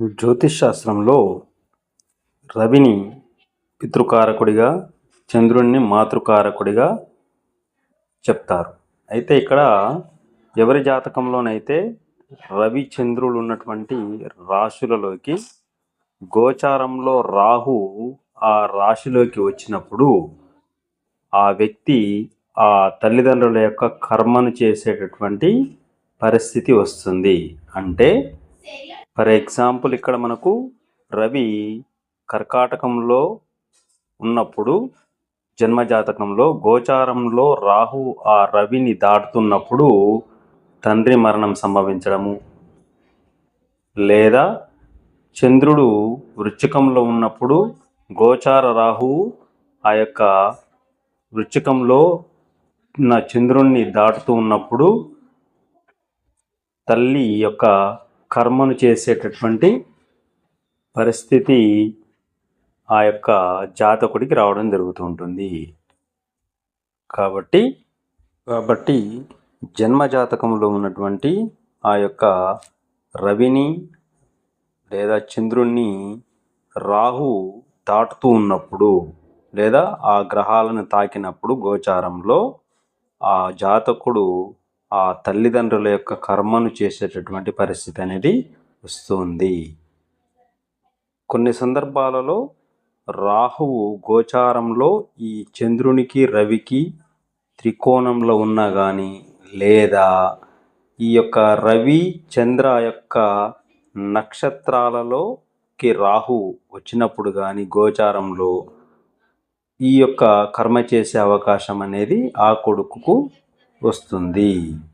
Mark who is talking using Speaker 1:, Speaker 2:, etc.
Speaker 1: జ్యోతిష్ శాస్త్రంలో రవిని పితృకారకుడిగా చంద్రుణ్ణి మాతృకారకుడిగా చెప్తారు. అయితే ఇక్కడ ఎవరి జాతకంలోనైతే రవి చంద్రులు ఉన్నటువంటి రాశులలోకి గోచారంలో రాహు ఆ రాశిలోకి వచ్చినప్పుడు ఆ వ్యక్తి ఆ తల్లిదండ్రుల యొక్క కర్మను చేసేటటువంటి పరిస్థితి వస్తుంది. అంటే ఫర్ ఎగ్జాంపుల్ ఇక్కడ మనకు రవి కర్కాటకంలో ఉన్నప్పుడు జన్మజాతకంలో గోచారంలో రాహు ఆ రవిని దాటుతున్నప్పుడు తండ్రి మరణం సంభవించడము. లేదా చంద్రుడు వృచ్చికంలో ఉన్నప్పుడు గోచార రాహువు ఆ యొక్క వృచ్చికంలో నా చంద్రుణ్ణి దాటుతూ ఉన్నప్పుడు తల్లి యొక్క కర్మను చేసేటటువంటి పరిస్థితి ఆ యొక్క జాతకుడికి రావడం జరుగుతూ ఉంటుంది. కాబట్టి కాబట్టి జన్మ జాతకంలో ఉన్నటువంటి ఆ యొక్క రవిని లేదా చంద్రుణ్ణి రాహు దాటుతూ ఉన్నప్పుడు లేదా ఆ గ్రహాలను తాకినప్పుడు గోచారంలో ఆ జాతకుడు ఆ తల్లిదండ్రుల యొక్క కర్మను చేసేటటువంటి పరిస్థితి అనేది వస్తుంది. కొన్ని సందర్భాలలో రాహువు గోచారంలో ఈ చంద్రునికి రవికి త్రికోణంలో ఉన్నా కానీ లేదా ఈ యొక్క రవి చంద్ర యొక్క నక్షత్రాలలోకి రాహు వచ్చినప్పుడు కానీ గోచారంలో ఈ యొక్క కర్మ చేసే అవకాశం అనేది ఆ కొడుకుకు వస్తుంది.